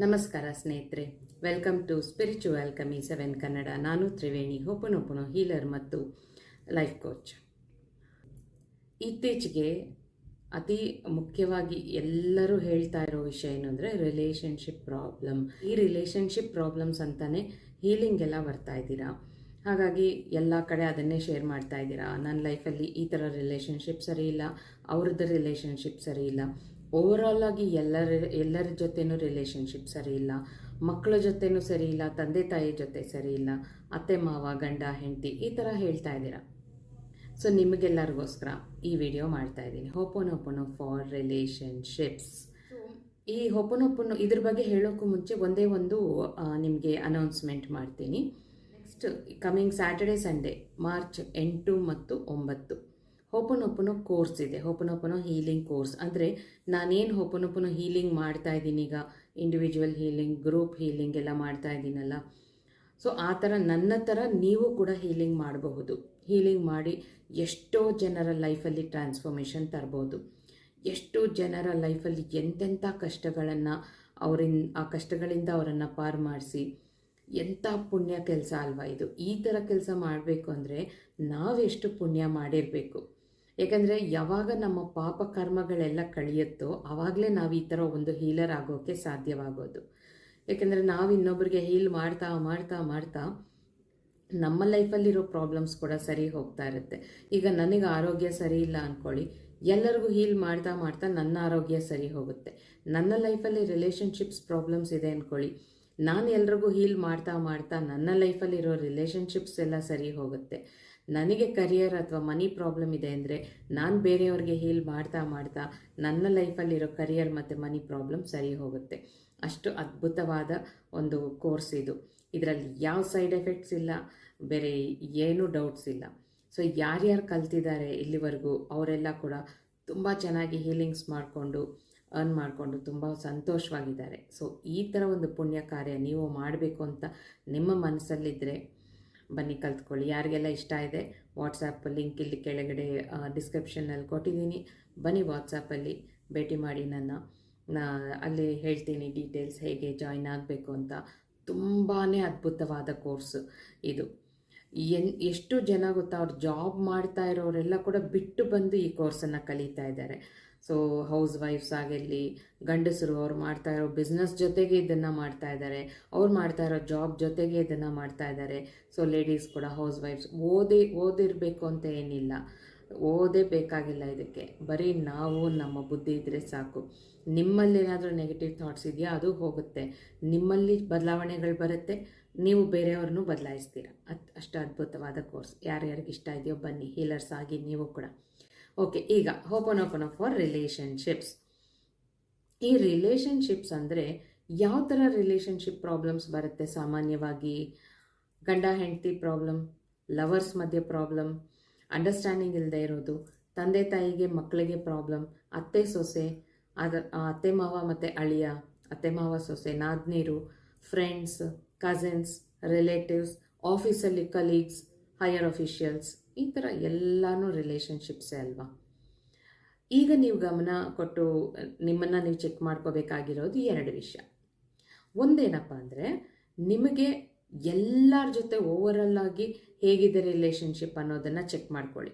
ನಮಸ್ಕಾರ ಸ್ನೇಹಿತರೆ. Welcome to spiritual ಕಮಿ ಸೆವೆನ್ ಕನ್ನಡ ನಾನು ತ್ರಿವೇಣಿ ಹೋಪನೋಪನೋ ಹೀಲರ್ ಮತ್ತು ಲೈಫ್ ಕೋಚ್ ಇತ್ತೀಚೆಗೆ ಅತಿ ಮುಖ್ಯವಾಗಿ ಎಲ್ಲರೂ ಹೇಳ್ತಾ ಇರೋ ವಿಷಯ ಏನು ಅಂದರೆ ರಿಲೇಷನ್ಶಿಪ್ ಪ್ರಾಬ್ಲಮ್ ಈ ರಿಲೇಷನ್ಶಿಪ್ ಪ್ರಾಬ್ಲಮ್ಸ್ ಅಂತಾನೆ ಹೀಲಿಂಗ್ ಎಲ್ಲ ಬರ್ತಾ ಇದ್ದೀರಾ? ಹಾಗಾಗಿ ಎಲ್ಲ ಕಡೆ ಅದನ್ನೇ ಶೇರ್ ಮಾಡ್ತಾ ಇದ್ದೀರಾ? ನನ್ನ ಲೈಫಲ್ಲಿ ಈ ಥರ ರಿಲೇಷನ್ಶಿಪ್ ಸರಿ ಇಲ್ಲ, ಅವ್ರದ್ದು ರಿಲೇಷನ್ಶಿಪ್ ಸರಿ ಇಲ್ಲ. ಓವರಾಲ್ ಆಗಿ ಎಲ್ಲರ ಎಲ್ಲರ ಜೊತೆನೂ ರಿಲೇಷನ್ಶಿಪ್ ಸರಿ ಇಲ್ಲ. ಮಕ್ಕಳ ಜೊತೆನೂ ಸರಿ ಇಲ್ಲ ತಂದೆ ತಾಯಿ ಜೊತೆ ಸರಿ ಇಲ್ಲ ಅತ್ತೆ ಮಾವ ಗಂಡ ಹೆಂಡತಿ ಈ ಥರ ಹೇಳ್ತಾ ಇದ್ದೀರಾ? ಸೊ ನಿಮಗೆಲ್ಲರಿಗೋಸ್ಕರ ಈ ವಿಡಿಯೋ ಮಾಡ್ತಾ ಇದ್ದೀನಿ. ಹೋಪೋನೋಪೋನೋ ಫಾರ್ ರಿಲೇಷನ್ಶಿಪ್ಸ್ ಈ ಹೊಪನೊಪ್ಪನು ಇದ್ರ ಬಗ್ಗೆ ಹೇಳೋಕ್ಕೂ ಮುಂಚೆ ಒಂದೇ ಒಂದು ನಿಮಗೆ ಅನೌನ್ಸ್ಮೆಂಟ್ ಮಾಡ್ತೀನಿ. Next coming Saturday Sunday March ಎಂಟು ಮತ್ತು ಒಂಬತ್ತು. ಹೋಪನೊಪ್ಪನೋ ಕೋರ್ಸ್ ಇದೆ. ಹೋಪನೊಪ್ಪನೋ ಹೀಲಿಂಗ್ ಕೋರ್ಸ್ ಅಂದರೆ ನಾನೇನು ಹೋಪನೊಪ್ಪನೋ ಹೀಲಿಂಗ್ ಮಾಡ್ತಾ ಇದ್ದೀನಿ ಈಗ? ಇಂಡಿವಿಜುವಲ್ ಹೀಲಿಂಗ್ ಗ್ರೂಪ್ ಹೀಲಿಂಗ್ ಎಲ್ಲ ಮಾಡ್ತಾ ಇದ್ದೀನಲ್ಲ. ಸೊ ಆ ಥರ ನನ್ನ ಥರ ನೀವು ಕೂಡ ಹೀಲಿಂಗ್ ಮಾಡಬಹುದು. ಹೀಲಿಂಗ್ ಮಾಡಿ ಎಷ್ಟೋ ಜನರ ಲೈಫಲ್ಲಿ ಟ್ರಾನ್ಸ್ಫಾರ್ಮೇಷನ್ ತರ್ಬೋದು. ಎಷ್ಟು ಜನರ ಲೈಫಲ್ಲಿ ಎಂತೆಂಥ ಕಷ್ಟಗಳನ್ನು ಅವರಿನ್, ಆ ಕಷ್ಟಗಳಿಂದ ಅವರನ್ನು ಪಾರು ಮಾಡಿಸಿ, ಎಂಥ ಪುಣ್ಯ ಕೆಲಸ ಅಲ್ವಾ ಇದು? ಈ ಥರ ಕೆಲಸ ಮಾಡಬೇಕು ಅಂದರೆ ನಾವೆಷ್ಟು ಪುಣ್ಯ ಮಾಡಿರಬೇಕು? ಯಾಕಂದರೆ ಯಾವಾಗ ನಮ್ಮ ಪಾಪ ಕರ್ಮಗಳೆಲ್ಲ ಕಳಿಯುತ್ತೋ ಆವಾಗಲೇ ನಾವು ಈ ಥರ ಒಂದು ಹೀಲರ್ ಆಗೋಕ್ಕೆ ಸಾಧ್ಯವಾಗೋದು. ಏಕೆಂದರೆ ನಾವು ಇನ್ನೊಬ್ಬರಿಗೆ ಹೀಲ್ ಮಾಡ್ತಾ ಮಾಡ್ತಾ ಮಾಡ್ತಾ ನಮ್ಮ ಲೈಫಲ್ಲಿರೋ ಪ್ರಾಬ್ಲಮ್ಸ್ ಕೂಡ ಸರಿ ಹೋಗ್ತಾ ಇರುತ್ತೆ. ಈಗ ನನಗೆ ಆರೋಗ್ಯ ಸರಿ ಇಲ್ಲ ಅಂದ್ಕೊಳ್ಳಿ ಎಲ್ಲರಿಗೂ ಹೀಲ್ ಮಾಡ್ತಾ ಮಾಡ್ತಾ ನನ್ನ ಆರೋಗ್ಯ ಸರಿ ಹೋಗುತ್ತೆ. ನನ್ನ ಲೈಫಲ್ಲಿ ರಿಲೇಷನ್ಶಿಪ್ಸ್ ಪ್ರಾಬ್ಲಮ್ಸ್ ಇದೆ ಅಂದ್ಕೊಳ್ಳಿ ನಾನು ಎಲ್ರಿಗೂ ಹೀಲ್ ಮಾಡ್ತಾ ಮಾಡ್ತಾ ನನ್ನ ಲೈಫಲ್ಲಿರೋ ರಿಲೇಷನ್ಶಿಪ್ಸ್ ಎಲ್ಲ ಸರಿ ಹೋಗುತ್ತೆ. ನನಗೆ ಕರಿಯರ್ ಅಥವಾ ಮನಿ ಪ್ರಾಬ್ಲಮ್ ಇದೆ ಅಂದರೆ ನಾನು ಬೇರೆಯವ್ರಿಗೆ ಹೀಲ್ ಮಾಡ್ತಾ ಮಾಡ್ತಾ ನನ್ನ ಲೈಫಲ್ಲಿರೋ ಕರಿಯರ್ ಮತ್ತು ಮನಿ ಪ್ರಾಬ್ಲಮ್ ಸರಿ ಹೋಗುತ್ತೆ. ಅಷ್ಟು ಅದ್ಭುತವಾದ ಒಂದು ಕೋರ್ಸ್ ಇದು. ಇದರಲ್ಲಿ ಯಾವ ಸೈಡ್ ಎಫೆಕ್ಟ್ಸ್ ಇಲ್ಲ, ಬೇರೆ ಏನೂ ಡೌಟ್ಸ್ ಇಲ್ಲ. ಸೊ ಯಾರ್ಯಾರು ಕಲ್ತಿದ್ದಾರೆ ಇಲ್ಲಿವರೆಗೂ ಅವರೆಲ್ಲ ಕೂಡ ತುಂಬ ಚೆನ್ನಾಗಿ ಹೀಲಿಂಗ್ಸ್ ಮಾಡಿಕೊಂಡು ಅರ್ನ್ ಮಾಡಿಕೊಂಡು ತುಂಬ ಸಂತೋಷವಾಗಿದ್ದಾರೆ. ಸೊ ಈ ಥರ ಒಂದು ಪುಣ್ಯ ಕಾರ್ಯ ನೀವು ಮಾಡಬೇಕು ಅಂತ ನಿಮ್ಮ ಮನಸ್ಸಲ್ಲಿದ್ದರೆ ಬನ್ನಿ ಕಲ್ತ್ಕೊಳ್ಳಿ. ಯಾರಿಗೆಲ್ಲ ಇಷ್ಟ ಇದೆ ವಾಟ್ಸಪ್ ಲಿಂಕ್ ಇಲ್ಲಿ ಕೆಳಗಡೆ ಡಿಸ್ಕ್ರಿಪ್ಷನ್ನಲ್ಲಿ ಕೊಟ್ಟಿದ್ದೀನಿ. ಬನ್ನಿ ವಾಟ್ಸಪ್ಪಲ್ಲಿ ಭೇಟಿ ಮಾಡಿ ನನ್ನ ಅಲ್ಲಿ ಹೇಳ್ತೀನಿ ಡೀಟೇಲ್ಸ್ ಹೇಗೆ ಜಾಯಿನ್ ಆಗಬೇಕು ಅಂತ. ತುಂಬಾ ಅದ್ಭುತವಾದ ಕೋರ್ಸ್ ಇದು. ಎನ್, ಎಷ್ಟು ಜನ ಗೊತ್ತಾ ಅವ್ರು ಜಾಬ್ ಮಾಡ್ತಾ ಇರೋರೆಲ್ಲ ಕೂಡ ಬಿಟ್ಟು ಬಂದು ಈ ಕೋರ್ಸನ್ನು ಕಲಿತಾ ಇದ್ದಾರೆ. ಸೊ ಹೌಸ್ ವೈಫ್ಸ್ ಆಗಿರಲಿ, ಗಂಡಸರು ಅವ್ರು ಮಾಡ್ತಾ ಇರೋ ಬಿಸ್ನೆಸ್ ಜೊತೆಗೆ ಇದನ್ನು ಮಾಡ್ತಾ ಇದ್ದಾರೆ ಅವ್ರು ಮಾಡ್ತಾ ಇರೋ ಜಾಬ್ ಜೊತೆಗೆ ಇದನ್ನು ಮಾಡ್ತಾ ಇದ್ದಾರೆ ಸೊ ಲೇಡೀಸ್ ಕೂಡ ಹೌಸ್ ವೈಫ್ಸ್ ಓದಿ, ಓದಿರಬೇಕು ಅಂತ ಏನಿಲ್ಲ. ಓದೇ ಬೇಕಾಗಿಲ್ಲ ಇದಕ್ಕೆ. ಬರೀ ನಾವು ನಮ್ಮ ಬುದ್ಧಿ ಇದ್ದರೆ ಸಾಕು. ನಿಮ್ಮಲ್ಲಿ ಏನಾದರೂ ನೆಗೆಟಿವ್ ಥಾಟ್ಸ್ ಇದೆಯಾ, ಅದು ಹೋಗುತ್ತೆ. ನಿಮ್ಮಲ್ಲಿ ಬದಲಾವಣೆಗಳು ಬರುತ್ತೆ. ನೀವು ಬೇರೆಯವ್ರನ್ನೂ ಬದಲಾಯಿಸ್ತೀರ. ಅತ್, ಅಷ್ಟು ಅದ್ಭುತವಾದ ಕೋರ್ಸ್ ಯಾರ್ಯಾರಿಗೆ ಇಷ್ಟ ಇದೆಯೋ ಬನ್ನಿ. ಹೀಲರ್ಸ್ ಆಗಿ ನೀವು ಕೂಡ. ಓಕೆ, ಈಗ ಓಪನ್ ಓಪನ್ ಫಾರ್ ರಿಲೇಷನ್ಶಿಪ್ಸ್ ಈ ರಿಲೇಷನ್ಶಿಪ್ಸ್ ಅಂದರೆ ಯಾವ ಥರ ರಿಲೇಷನ್ಶಿಪ್ ಪ್ರಾಬ್ಲಮ್ಸ್ ಬರುತ್ತೆ? ಸಾಮಾನ್ಯವಾಗಿ ಗಂಡ, ಹೆಂಡತಿ ಪ್ರಾಬ್ಲಮ್ ಲವರ್ಸ್ ಮಧ್ಯೆ ಪ್ರಾಬ್ಲಮ್ ಅಂಡರ್ಸ್ಟ್ಯಾಂಡಿಂಗ್ ಇಲ್ಲದೆ ಇರೋದು, ತಂದೆ, ತಾಯಿಗೆ, ಮಕ್ಕಳಿಗೆ ಪ್ರಾಬ್ಲಮ್ ಅತ್ತೆ, ಸೊಸೆ, ಅದ ಅತ್ತೆ, ಮಾವ ಮತ್ತು ಅಳಿಯ, ಅತ್ತೆ, ಮಾವ, ಸೊಸೆ, ನಾದ್ನೀರು ಫ್ರೆಂಡ್ಸ್ ಕಸಿನ್ಸ್ ರಿಲೇಟಿವ್ಸ್ ಆಫೀಸಲ್ಲಿ ಕಲೀಗ್ಸ್ ಹೈಯರ್ ಅಫಿಷಿಯಲ್ಸ್ ಈ ಥರ ಎಲ್ಲನೂ ರಿಲೇಷನ್ಶಿಪ್ಸೇ ಅಲ್ವಾ? ಈಗ ನೀವು ಗಮನ ಕೊಟ್ಟು, ನಿಮ್ಮನ್ನು ನೀವು ಚೆಕ್ ಮಾಡ್ಕೋಬೇಕಾಗಿರೋದು ಎರಡು ವಿಷಯ. ಒಂದೇನಪ್ಪ ಅಂದರೆ, ನಿಮಗೆ ಎಲ್ಲರ ಜೊತೆ ಓವರಲ್ ಆಗಿ ಹೇಗಿದೆ ರಿಲೇಷನ್ಶಿಪ್ ಅನ್ನೋದನ್ನು ಚೆಕ್ ಮಾಡ್ಕೊಳ್ಳಿ.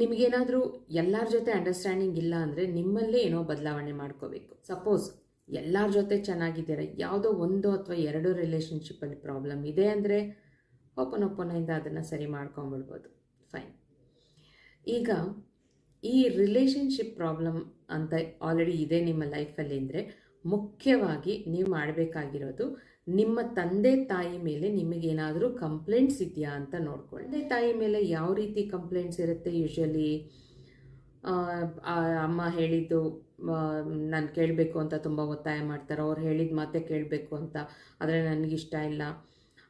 ನಿಮಗೇನಾದರೂ ಎಲ್ಲರ ಜೊತೆ ಅಂಡರ್ಸ್ಟ್ಯಾಂಡಿಂಗ್ ಇಲ್ಲ ಅಂದರೆ ನಿಮ್ಮಲ್ಲೇ ಏನೋ ಬದಲಾವಣೆ ಮಾಡ್ಕೋಬೇಕು. ಸಪೋಸ್ ಎಲ್ಲರ ಜೊತೆ ಚೆನ್ನಾಗಿದ್ದೀರ, ಯಾವುದೋ ಒಂದು ಅಥವಾ ಎರಡು ರಿಲೇಷನ್ಶಿಪ್ಪಲ್ಲಿ ಪ್ರಾಬ್ಲಮ್ ಇದೆ ಅಂದರೆ ಓಪನ್ ಓಪನಿಂದ ಅದನ್ನು ಸರಿ ಮಾಡ್ಕೊಂಬಿಡ್ಬೋದು ಫೈನ್ ಈಗ ಈ ರಿಲೇಷನ್ಶಿಪ್ ಪ್ರಾಬ್ಲಮ್ ಅಂತ ಆಲ್ರೆಡಿ ಇದೆ ನಿಮ್ಮ ಲೈಫಲ್ಲಿ ಅಂದರೆ ಮುಖ್ಯವಾಗಿ ನೀವು ಮಾಡಬೇಕಾಗಿರೋದು ನಿಮ್ಮ ತಂದೆ ತಾಯಿ ಮೇಲೆ ನಿಮಗೇನಾದರೂ ಕಂಪ್ಲೇಂಟ್ಸ್ ಇದೆಯಾ ಅಂತ ನೋಡ್ಕೊಳ್ಳಿ. ತಂದೆ ತಾಯಿ ಮೇಲೆ ಯಾವ ರೀತಿ ಕಂಪ್ಲೇಂಟ್ಸ್ ಇರುತ್ತೆ? ಯೂಶ್ವಲಿ ಅಮ್ಮ ಹೇಳಿದ್ದು ನಾನು ಕೇಳಬೇಕು ಅಂತ ತುಂಬ ಒತ್ತಾಯ ಮಾಡ್ತಾರೆ. ಅವ್ರು ಹೇಳಿದ ಮಾತೇ ಕೇಳಬೇಕು ಅಂತ. ಆದರೆ ನನಗಿಷ್ಟ ಇಲ್ಲ.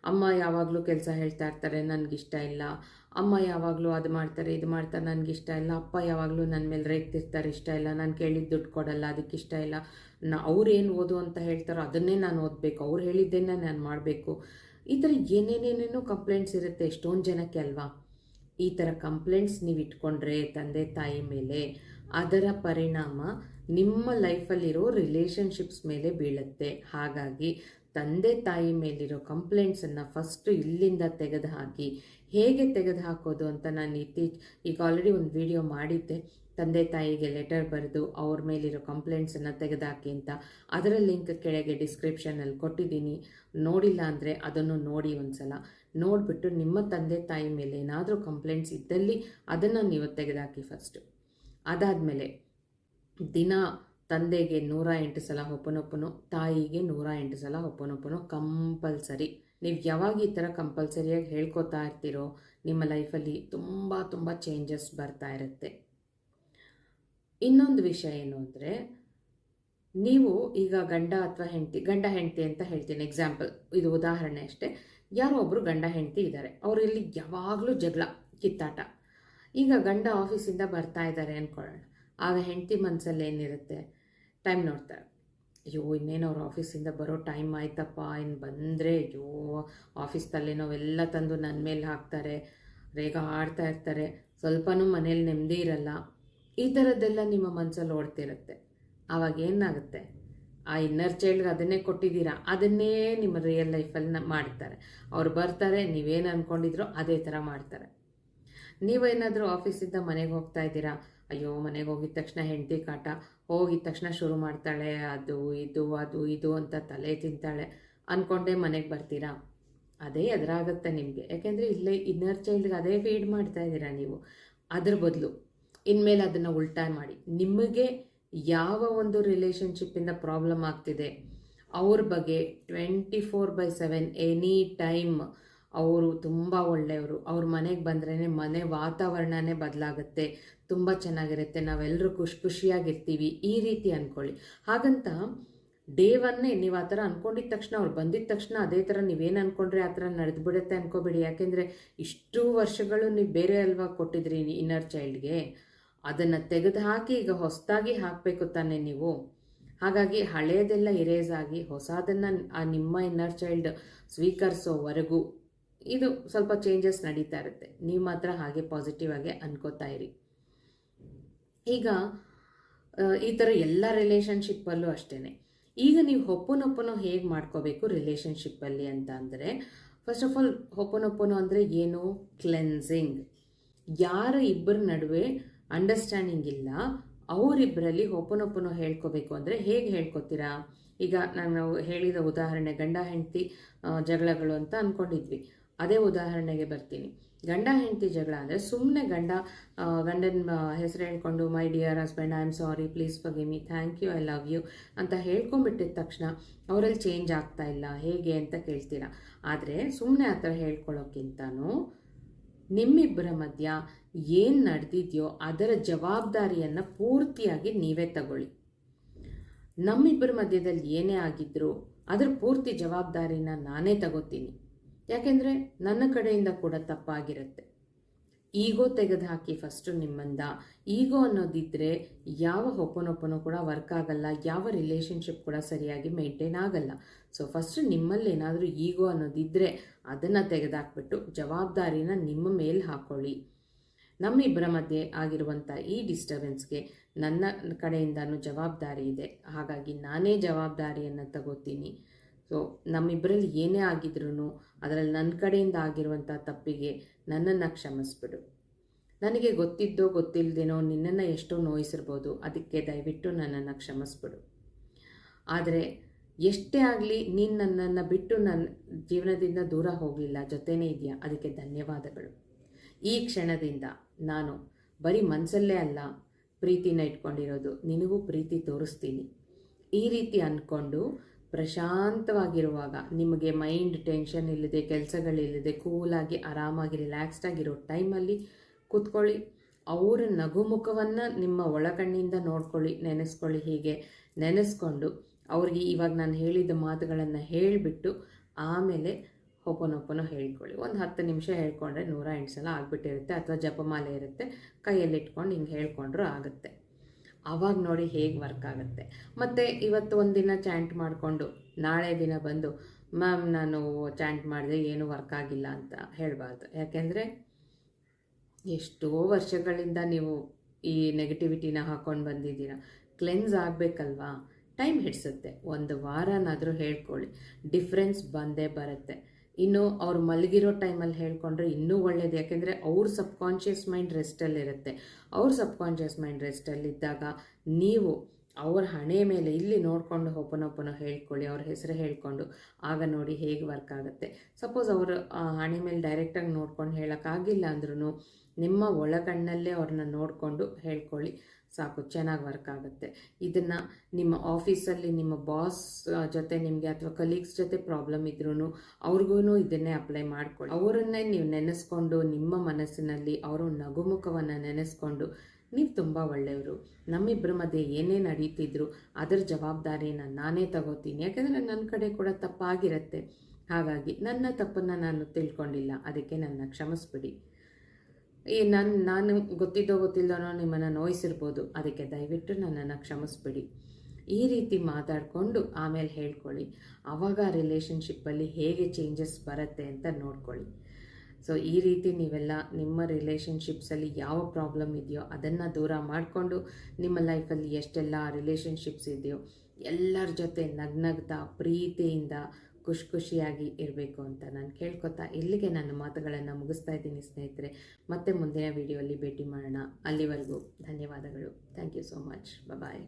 ಅಮ್ಮ ಯಾವಾಗಲೂ ಕೆಲಸ ಹೇಳ್ತಾ ಇರ್ತಾರೆ, ನನಗಿಷ್ಟ ಇಲ್ಲ. ಅಮ್ಮ ಯಾವಾಗಲೂ ಅದು ಮಾಡ್ತಾರೆ, ಇದು ಮಾಡ್ತಾರೆ, ನನಗಿಷ್ಟ ಇಲ್ಲ. ಅಪ್ಪ ಯಾವಾಗಲೂ ನನ್ನ ಮೇಲೆ ರೇಗ್ತಿರ್ತಾರೆ, ಇಷ್ಟ ಇಲ್ಲ. ನಾನು ಕೇಳಿದ ದುಡ್ಡು ಕೊಡಲ್ಲ, ಅದಕ್ಕೆ ಇಷ್ಟ ಇಲ್ಲ. ನಾ, ಅವ್ರೇನು ಓದು ಅಂತ ಹೇಳ್ತಾರೋ ಅದನ್ನೇ ನಾನು ಓದಬೇಕು. ಅವ್ರು ಹೇಳಿದ್ದೇನೆ ನಾನು ಮಾಡಬೇಕು. ಈ ಥರ ಏನೇನೇನೇನೋ ಕಂಪ್ಲೇಂಟ್ಸ್ ಇರುತ್ತೆ ಎಷ್ಟೊಂದು ಜನಕ್ಕೆ ಅಲ್ವಾ? ಈ ಥರ ಕಂಪ್ಲೇಂಟ್ಸ್ ನೀವು ಇಟ್ಕೊಂಡ್ರೆ ತಂದೆ ತಾಯಿ ಮೇಲೆ ಅದರ ಪರಿಣಾಮ ನಿಮ್ಮ ಲೈಫಲ್ಲಿರೋ ರಿಲೇಷನ್ಶಿಪ್ಸ್ ಮೇಲೆ ಬೀಳುತ್ತೆ. ಹಾಗಾಗಿ ತಂದೆ ತಾಯಿ ಮೇಲಿರೋ ಕಂಪ್ಲೇಂಟ್ಸನ್ನು ಫಸ್ಟ್ ಇಲ್ಲಿಂದ ತೆಗೆದು ಹಾಕಿ. ಹೇಗೆ ತೆಗೆದು ಹಾಕೋದು ಅಂತ ನಾನು ಇತ್ತೀಚೆ, ಈಗ ಆಲ್ರೆಡಿ ಒಂದು ವಿಡಿಯೋ ಮಾಡಿದ್ದೆ. ತಂದೆ ತಾಯಿಗೆ ಲೆಟರ್ ಬರೆದು ಅವ್ರ ಮೇಲಿರೋ ಕಂಪ್ಲೇಂಟ್ಸನ್ನು ತೆಗೆದುಹಾಕಿ ಅಂತ. ಅದರ ಲಿಂಕ್ ಕೆಳಗೆ ಡಿಸ್ಕ್ರಿಪ್ಷನಲ್ಲಿ ಕೊಟ್ಟಿದ್ದೀನಿ. ನೋಡಿಲ್ಲ ಅಂದರೆ ಅದನ್ನು ನೋಡಿ ಒಂದು ಸಲ ನೋಡಿಬಿಟ್ಟು ನಿಮ್ಮ ತಂದೆ ತಾಯಿ ಮೇಲೆ ಏನಾದರೂ ಕಂಪ್ಲೇಂಟ್ಸ್ ಇದ್ದಲ್ಲಿ ಅದನ್ನು ನೀವು ತೆಗೆದುಹಾಕಿ ಫಸ್ಟು ಅದಾದಮೇಲೆ ದಿನ ತಂದೆಗೆ ನೂರ ಎಂಟು ಸಲ ಒಪ್ಪನೊಪ್ಪನು, ತಾಯಿಗೆ ನೂರ ಎಂಟು ಸಲ ಒಪ್ಪನೊಪ್ಪನು ಕಂಪಲ್ಸರಿ. ನೀವು ಯಾವಾಗ ಈ ಥರ ಕಂಪಲ್ಸರಿಯಾಗಿ ಹೇಳ್ಕೊತಾ ಇರ್ತೀರೋ, ನಿಮ್ಮ ಲೈಫಲ್ಲಿ ತುಂಬ ತುಂಬ ಚೇಂಜಸ್ ಬರ್ತಾ ಇರುತ್ತೆ. ಇನ್ನೊಂದು ವಿಷಯ ಏನು ಅಂದರೆ, ನೀವು ಈಗ ಗಂಡ ಅಥವಾ ಹೆಂಡತಿ, ಗಂಡ ಹೆಂಡತಿ ಅಂತ ಹೇಳ್ತೀನಿ ಎಕ್ಸಾಂಪಲ್ ಇದು ಉದಾಹರಣೆ ಅಷ್ಟೇ. ಯಾರೋ ಒಬ್ಬರು ಗಂಡ ಹೆಂಡತಿ ಇದ್ದಾರೆ ಅವರಲ್ಲಿ ಯಾವಾಗಲೂ ಜಗಳ, ಕಿತ್ತಾಟ. ಈಗ ಗಂಡ ಆಫೀಸಿಂದ ಬರ್ತಾ ಇದ್ದಾರೆ ಅಂದ್ಕೊಳ್ಳೋಣ ಆಗ ಹೆಂಡತಿ ಮನಸ್ಸಲ್ಲಿ ಏನಿರುತ್ತೆ? ಟೈಮ್ ನೋಡ್ತಾರೆ ಅಯ್ಯೋ, ಇನ್ನೇನು ಅವ್ರ ಆಫೀಸಿಂದ ಬರೋ ಟೈಮ್ ಆಯ್ತಪ್ಪ ಇನ್ನು ಬಂದರೆ ಅಯ್ಯೋ ಆಫೀಸ್ ತಲೆನೋವೆಲ್ಲ ತಂದು ನನ್ನ ಮೇಲೆ ಹಾಕ್ತಾರೆ, ರೇಗ ಆಡ್ತಾ ಇರ್ತಾರೆ. ಸ್ವಲ್ಪನೂ ಮನೇಲಿ ನೆಮ್ಮದಿ ಇರಲ್ಲ. ಈ ಥರದ್ದೆಲ್ಲ ನಿಮ್ಮ ಮನಸ್ಸಲ್ಲಿ ಓಡ್ತಿರುತ್ತೆ. ಆವಾಗ ಏನಾಗುತ್ತೆ? ಆ ಇನ್ನರ್ ಚೈಲ್ಡ್ಗೆ ಅದನ್ನೇ ಕೊಟ್ಟಿದ್ದೀರಾ? ಅದನ್ನೇ ನಿಮ್ಮ ರಿಯಲ್ ಲೈಫಲ್ಲಿ ಮಾಡ್ತಾರೆ. ಅವ್ರು ಬರ್ತಾರೆ, ನೀವೇನು ಅಂದ್ಕೊಂಡಿದ್ರೋ ಅದೇ ಥರ ಮಾಡ್ತಾರೆ. ನೀವೇನಾದರೂ ಆಫೀಸಿಂದ ಮನೆಗೆ ಹೋಗ್ತಾ ಇದ್ದೀರಾ? ಅಯ್ಯೋ, ಮನೆಗೆ ಹೋಗಿದ ತಕ್ಷಣ ಹೆಂಡತಿ ಕಾಟ, ಹೋಗಿದ ತಕ್ಷಣ ಶುರು ಮಾಡ್ತಾಳೆ, ಅದು ಇದು ಅದು ಇದು ಅಂತ ತಲೆ ತಿಂತಾಳೆ. ಅಂದ್ಕೊಂಡೇ ಮನೆಗೆ ಬರ್ತೀರಾ? ಅದೇ ಎದುರಾಗುತ್ತೆ ನಿಮಗೆ. ಯಾಕೆಂದರೆ ಇಲ್ಲೇ ಇನ್ನರ್ ಚೈಲ್ಡ್ಗೆ ಅದೇ ಫೀಡ್ ಮಾಡ್ತಾ ಇದ್ದೀರಾ ನೀವು. ಅದ್ರ ಬದಲು ಇನ್ಮೇಲೆ ಅದನ್ನು ಉಲ್ಟಾ ಮಾಡಿ. ನಿಮಗೆ ಯಾವ ಒಂದು ರಿಲೇಷನ್ಶಿಪ್ಪಿಂದ ಪ್ರಾಬ್ಲಮ್ ಆಗ್ತಿದೆ, ಅವ್ರ ಬಗ್ಗೆ twenty four by seven any time ಅವರು ತುಂಬ ಒಳ್ಳೆಯವರು. ಅವ್ರ ಮನೆಗೆ ಬಂದ್ರೇ ಮನೆ ವಾತಾವರಣನೇ ಬದಲಾಗುತ್ತೆ. ತುಂಬ ಚೆನ್ನಾಗಿರುತ್ತೆ. ನಾವೆಲ್ಲರೂ ಖುಷಿ ಖುಷಿಯಾಗಿರ್ತೀವಿ. ಈ ರೀತಿ ಅಂದ್ಕೊಳ್ಳಿ ಹಾಗಂತ ಡೇ ಒನ್ನೇ ನೀವು ಆ ಥರ ಅಂದ್ಕೊಂಡಿದ್ದ ತಕ್ಷಣ, ಅವ್ರು ಬಂದಿದ್ದ ತಕ್ಷಣ ಅದೇ ಥರ ನೀವೇನು ಅಂದ್ಕೊಂಡ್ರೆ ಆ ಥರ ನಡೆದು ಬಿಡುತ್ತೆ ಅಂದ್ಕೋಬೇಡಿ ಯಾಕೆಂದರೆ ಇಷ್ಟು ವರ್ಷಗಳು ನೀವು ಬೇರೆ ಅಲ್ವಾ ಕೊಟ್ಟಿದ್ರಿ ಇನ್ನರ್ ಚೈಲ್ಡ್ಗೆ? ಅದನ್ನು ತೆಗೆದು ಹಾಕಿ ಈಗ ಹೊಸದಾಗಿ ಹಾಕಬೇಕು ತಾನೆ ನೀವು? ಹಾಗಾಗಿ ಹಳೆಯದೆಲ್ಲ ಇರೇಸ್ ಆಗಿ ಹೊಸದನ್ನು ಆ ನಿಮ್ಮ ಇನ್ನರ್ ಚೈಲ್ಡ್ ಸ್ವೀಕರಿಸೋವರೆಗೂ ಇದು ಸ್ವಲ್ಪ ಚೇಂಜಸ್ ನಡೀತಾ ಇರುತ್ತೆ. ನೀವು ಮಾತ್ರ ಹಾಗೆ ಪಾಸಿಟಿವ್ ಆಗಿ ಅನ್ಕೋತಾ ಇರಿ. ಈಗ ಈ ಥರ ಎಲ್ಲ ರಿಲೇಷನ್ಶಿಪ್ಪಲ್ಲೂ ಅಷ್ಟೇ ಈಗ ನೀವು ಹೊಪ್ಪನೊಪ್ಪನೋ ಹೇಗೆ ಮಾಡ್ಕೋಬೇಕು ರಿಲೇಷನ್ಶಿಪ್ಪಲ್ಲಿ ಅಂತ ಅಂದರೆ ಫಸ್ಟ್ ಆಫ್ ಆಲ್ ಹೊಪ್ಪನೊಪ್ಪನು ಅಂದರೆ ಏನು? ಕ್ಲೆನ್ಸಿಂಗ್ ಯಾರ ಇಬ್ಬರ ನಡುವೆ ಅಂಡರ್ಸ್ಟ್ಯಾಂಡಿಂಗ್ ಇಲ್ಲ, ಅವರಿಬ್ಬರಲ್ಲಿ ಹೊಪ್ಪನೊಪ್ಪನೋ ಹೇಳ್ಕೋಬೇಕು ಅಂದರೆ ಹೇಗೆ ಹೇಳ್ಕೊತೀರಾ? ಈಗ ನಾನು ಹೇಳಿದ ಉದಾಹರಣೆ ಗಂಡ, ಹೆಂಡತಿ ಜಗಳಗಳು ಅಂತ ಅಂದ್ಕೊಂಡಿದ್ವಿ ಅದೇ ಉದಾಹರಣೆಗೆ ಬರ್ತೀನಿ. ಗಂಡ ಹೆಂಡತಿ ಜಗಳ ಅಂದರೆ ಸುಮ್ಮನೆ ಗಂಡ ಗಂಡನ ಹೆಸರು ಹೇಳ್ಕೊಂಡು my dear husband I am sorry please forgive me thank you I love you ಅಂತ ಹೇಳ್ಕೊಂಬಿಟ್ಟಿದ ತಕ್ಷಣ ಅವರಲ್ಲಿ ಚೇಂಜ್ ಆಗ್ತಾ ಇಲ್ಲ. ಹೇಗೆ ಅಂತ ಕೇಳ್ತೀರಾ? ಆದರೆ ಸುಮ್ಮನೆ ಆ ಥರ ಹೇಳ್ಕೊಳ್ಳೋಕ್ಕಿಂತನೂ ನಿಮ್ಮಿಬ್ಬರ ಮಧ್ಯ ಏನು ನಡೆದಿದೆಯೋ ಅದರ ಜವಾಬ್ದಾರಿಯನ್ನು ಪೂರ್ತಿಯಾಗಿ ನೀವೇ ತಗೊಳ್ಳಿ. ನಮ್ಮಿಬ್ಬರ ಮಧ್ಯದಲ್ಲಿ ಏನೇ ಆಗಿದ್ರೂ ಅದರ ಪೂರ್ತಿ ಜವಾಬ್ದಾರಿನ ನಾನೇ ತಗೋತೀನಿ. ಯಾಕೆಂದರೆ ನನ್ನ ಕಡೆಯಿಂದ ಕೂಡ ತಪ್ಪಾಗಿರುತ್ತೆ. ಈಗೋ ತೆಗೆದು ಹಾಕಿ ಫಸ್ಟು ನಿಮ್ಮಿಂದ. ಈಗೋ ಅನ್ನೋದಿದ್ದರೆ ಯಾವ ಒಪ್ಪನೊಪ್ಪನೂ ಕೂಡ ವರ್ಕ್ ಆಗಲ್ಲ, ಯಾವ ರಿಲೇಷನ್ಶಿಪ್ ಕೂಡ ಸರಿಯಾಗಿ ಮೇಂಟೈನ್ ಆಗಲ್ಲ. ಸೊ ಫಸ್ಟ್ ನಿಮ್ಮಲ್ಲಿ ಏನಾದರೂ ಈಗೋ ಅನ್ನೋದಿದ್ದರೆ ಅದನ್ನು ತೆಗೆದಾಕ್ಬಿಟ್ಟು ಜವಾಬ್ದಾರಿನ ನಿಮ್ಮ ಮೇಲೆ ಹಾಕ್ಕೊಳ್ಳಿ ನಮ್ಮಿಬ್ಬರ ಮಧ್ಯೆ ಆಗಿರುವಂಥ ಈ ಡಿಸ್ಟರ್ಬೆನ್ಸ್ಗೆ ನನ್ನ ಕಡೆಯಿಂದನೂ ಜವಾಬ್ದಾರಿ ಇದೆ. ಹಾಗಾಗಿ ನಾನೇ ಜವಾಬ್ದಾರಿಯನ್ನು ತಗೋತೀನಿ. ಸೊ ನಮ್ಮಿಬ್ಬರಲ್ಲಿ ಏನೇ ಆಗಿದ್ರೂ ಅದರಲ್ಲಿ ನನ್ನ ಕಡೆಯಿಂದ ಆಗಿರುವಂಥ ತಪ್ಪಿಗೆ ನನ್ನನ್ನು ಕ್ಷಮಿಸ್ಬಿಡು. ನನಗೆ ಗೊತ್ತಿದ್ದೋ ಗೊತ್ತಿಲ್ಲದೇನೋ ನಿನ್ನನ್ನು ಎಷ್ಟೋ ನೋಯಿಸಿರ್ಬೋದು, ಅದಕ್ಕೆ ದಯವಿಟ್ಟು ನನ್ನನ್ನು ಕ್ಷಮಿಸ್ಬಿಡು. ಆದರೆ ಎಷ್ಟೇ ಆಗಲಿ ನೀನು ನನ್ನನ್ನು ಬಿಟ್ಟು ನನ್ನ ಜೀವನದಿಂದ ದೂರ ಹೋಗಲಿಲ್ಲ, ಜೊತೆನೇ ಇದೆಯಾ, ಅದಕ್ಕೆ ಧನ್ಯವಾದಗಳು. ಈ ಕ್ಷಣದಿಂದ ನಾನು ಬರೀ ಮನಸ್ಸಲ್ಲೇ ಅಲ್ಲ, ಪ್ರೀತಿನ ಇಟ್ಕೊಂಡಿರೋದು, ನಿನಗೂ ಪ್ರೀತಿ ತೋರಿಸ್ತೀನಿ. ಈ ರೀತಿ ಅಂದ್ಕೊಂಡು ಪ್ರಶಾಂತವಾಗಿರುವಾಗ ನಿಮಗೆ ಮೈಂಡ್ ಟೆನ್ಷನ್ ಇಲ್ಲದೆ, ಕೆಲಸಗಳಿಲ್ಲದೆ ಕೂಲಾಗಿ ಆರಾಮಾಗಿ ರಿಲ್ಯಾಕ್ಸ್ಡ್ ಆಗಿರೋ ಟೈಮಲ್ಲಿ ಕೂತ್ಕೊಳ್ಳಿ. ಅವರ ನಗುಮುಖವನ್ನು ನಿಮ್ಮ ಒಳಕಣ್ಣಿಂದ ನೋಡ್ಕೊಳ್ಳಿ, ನೆನೆಸ್ಕೊಳ್ಳಿ ಹೀಗೆ. ನೆನೆಸ್ಕೊಂಡು ಅವ್ರಿಗೆ ಇವಾಗ ನಾನು ಹೇಳಿದ ಮಾತುಗಳನ್ನು ಹೇಳಿಬಿಟ್ಟು ಆಮೇಲೆ ಹೊಪ್ಪನೊಪ್ಪನೋ ಹೇಳ್ಕೊಳ್ಳಿ. ಒಂದು ಹತ್ತು ನಿಮಿಷ ಹೇಳ್ಕೊಂಡ್ರೆ ನೂರ ಎಂಟು ಸಲ ಆಗಿಬಿಟ್ಟಿರುತ್ತೆ ಅಥವಾ ಜಪಮಾಲೆ ಇರುತ್ತೆ. ಕೈಯಲ್ಲಿ ಇಟ್ಕೊಂಡು ಹಿಂಗೆ ಹೇಳ್ಕೊಂಡ್ರೂ ಆಗುತ್ತೆ. ಆವಾಗ ನೋಡಿ ಹೇಗೆ ವರ್ಕ್ ಆಗುತ್ತೆ. ಮತ್ತು ಇವತ್ತು ಒಂದು ದಿನ ಚಾಂಟ್ ಮಾಡಿಕೊಂಡು ನಾಳೆ ದಿನ ಬಂದು, ಮ್ಯಾಮ್, ನಾನು ಚಾಂಟ್ ಮಾಡಿದೆ, ಏನೂ ವರ್ಕ್ ಆಗಿಲ್ಲ ಅಂತ ಹೇಳಬಾರ್ದು. ಯಾಕೆಂದರೆ ಎಷ್ಟೋ ವರ್ಷಗಳಿಂದ ನೀವು ಈ ನೆಗೆಟಿವಿಟಿನ ಹಾಕ್ಕೊಂಡು ಬಂದಿದ್ದೀರ. ಕ್ಲೆನ್ಸ್ ಆಗಬೇಕಲ್ವಾ? ಟೈಮ್ ಹಿಡಿಸುತ್ತೆ. ಒಂದು ವಾರನಾದರೂ ಹೇಳ್ಕೊಳ್ಳಿ. ಡಿಫ್ರೆನ್ಸ್ ಬಂದೇ ಬರುತ್ತೆ. ಇನ್ನು ಅವ್ರು ಮಲಗಿರೋ ಟೈಮಲ್ಲಿ ಹೇಳ್ಕೊಂಡ್ರೆ ಇನ್ನೂ ಒಳ್ಳೇದು. ಯಾಕೆಂದರೆ ಅವ್ರ ಸಬ್ಕಾನ್ಷಿಯಸ್ ಮೈಂಡ್ ರೆಸ್ಟಲ್ಲಿರುತ್ತೆ ಅವ್ರ ಸಬ್ಕಾನ್ಷಿಯಸ್ ಮೈಂಡ್ ರೆಸ್ಟಲ್ಲಿದ್ದಾಗ ನೀವು ಅವ್ರ ಹಣೆ ಮೇಲೆ ಇಲ್ಲಿ ನೋಡಿಕೊಂಡು ಒಬ್ಬನೊಬ್ಬನ ಹೇಳ್ಕೊಳ್ಳಿ, ಅವ್ರ ಹೆಸರು ಹೇಳ್ಕೊಂಡು, ಆಗ ನೋಡಿ ಹೇಗೆ ವರ್ಕ್ ಆಗುತ್ತೆ. ಸಪೋಸ್ ಅವರು ಹಣೆ ಮೇಲೆ ಡೈರೆಕ್ಟಾಗಿ ನೋಡ್ಕೊಂಡು ಹೇಳೋಕ್ಕಾಗಿಲ್ಲ ಅಂದ್ರೂ ನಿಮ್ಮ ಒಳಗಣ್ಣಲ್ಲೇ ಅವ್ರನ್ನ ನೋಡಿಕೊಂಡು ಹೇಳ್ಕೊಳ್ಳಿ. ಸಾಕು, ಚೆನ್ನಾಗಿ ವರ್ಕ್ ಆಗುತ್ತೆ. ಇದನ್ನು ನಿಮ್ಮ ಆಫೀಸಲ್ಲಿ ನಿಮ್ಮ ಬಾಸ್ ಜೊತೆ ನಿಮಗೆ ಅಥವಾ ಕಲೀಗ್ಸ್ ಜೊತೆ ಪ್ರಾಬ್ಲಮ್ ಇದ್ರೂ ಅವ್ರಿಗೂ ಇದನ್ನೇ ಅಪ್ಲೈ ಮಾಡ್ಕೊಳ್ಳಿ. ಅವರನ್ನೇ ನೀವು ನೆನೆಸ್ಕೊಂಡು ನಿಮ್ಮ ಮನಸ್ಸಿನಲ್ಲಿ ಅವರ ನಗುಮುಖವನ್ನು ನೆನೆಸ್ಕೊಂಡು ನೀವು ತುಂಬ ಒಳ್ಳೆಯವರು. ನಮ್ಮಿಬ್ಬರ ಮಧ್ಯೆ ಏನೇ ನಡೀತಿದ್ರು ಅದರ ಜವಾಬ್ದಾರಿನ ನಾನೇ ತಗೋತೀನಿ. ಯಾಕೆಂದರೆ ನನ್ನ ಕಡೆ ಕೂಡ ತಪ್ಪಾಗಿರುತ್ತೆ. ಹಾಗಾಗಿ ನನ್ನ ತಪ್ಪನ್ನು ನಾನು ತಿಳ್ಕೊಂಡಿಲ್ಲ. ಅದಕ್ಕೆ ನನ್ನ ಕ್ಷಮಿಸ್ಬಿಡಿ. ಈ ನನ್ನ ನಾನು ಗೊತ್ತಿದ್ದೋ ಗೊತ್ತಿಲ್ಲದೋ ನಿಮ್ಮನ್ನು ನೋಯಿಸಿರ್ಬೋದು. ಅದಕ್ಕೆ ದಯವಿಟ್ಟು ನನ್ನನ್ನು ಕ್ಷಮಿಸ್ಬಿಡಿ. ಈ ರೀತಿ ಮಾತಾಡಿಕೊಂಡು ಆಮೇಲೆ ಹೇಳ್ಕೊಳ್ಳಿ. ಆವಾಗ ರಿಲೇಷನ್ಶಿಪ್ಪಲ್ಲಿ ಹೇಗೆ ಚೇಂಜಸ್ ಬರುತ್ತೆ ಅಂತ ನೋಡ್ಕೊಳ್ಳಿ. ಸೊ, ಈ ರೀತಿ ನೀವೆಲ್ಲ ನಿಮ್ಮ ರಿಲೇಷನ್ಶಿಪ್ಸಲ್ಲಿ ಯಾವ ಪ್ರಾಬ್ಲಮ್ ಇದೆಯೋ ಅದನ್ನು ದೂರ ಮಾಡಿಕೊಂಡು ನಿಮ್ಮ ಲೈಫಲ್ಲಿ ಎಷ್ಟೆಲ್ಲ ರಿಲೇಷನ್ಶಿಪ್ಸ್ ಇದೆಯೋ ಎಲ್ಲರ ಜೊತೆ ನಗ್ನಗ್ತಾ ಪ್ರೀತಿಯಿಂದ ಖುಷಿ ಖುಷಿಯಾಗಿ ಇರಬೇಕು ಅಂತ ನಾನು ಕೇಳ್ಕೊತಾ ಇಲ್ಲಿಗೆ ನನ್ನ ಮಾತುಗಳನ್ನು ಮುಗಿಸ್ತಾ ಇದ್ದೀನಿ ಸ್ನೇಹಿತರೆ. ಮತ್ತೆ ಮುಂದಿನ ವಿಡಿಯೋಲ್ಲಿ ಭೇಟಿ ಮಾಡೋಣ. ಅಲ್ಲಿವರೆಗೂ ಧನ್ಯವಾದಗಳು. Thank you so much bye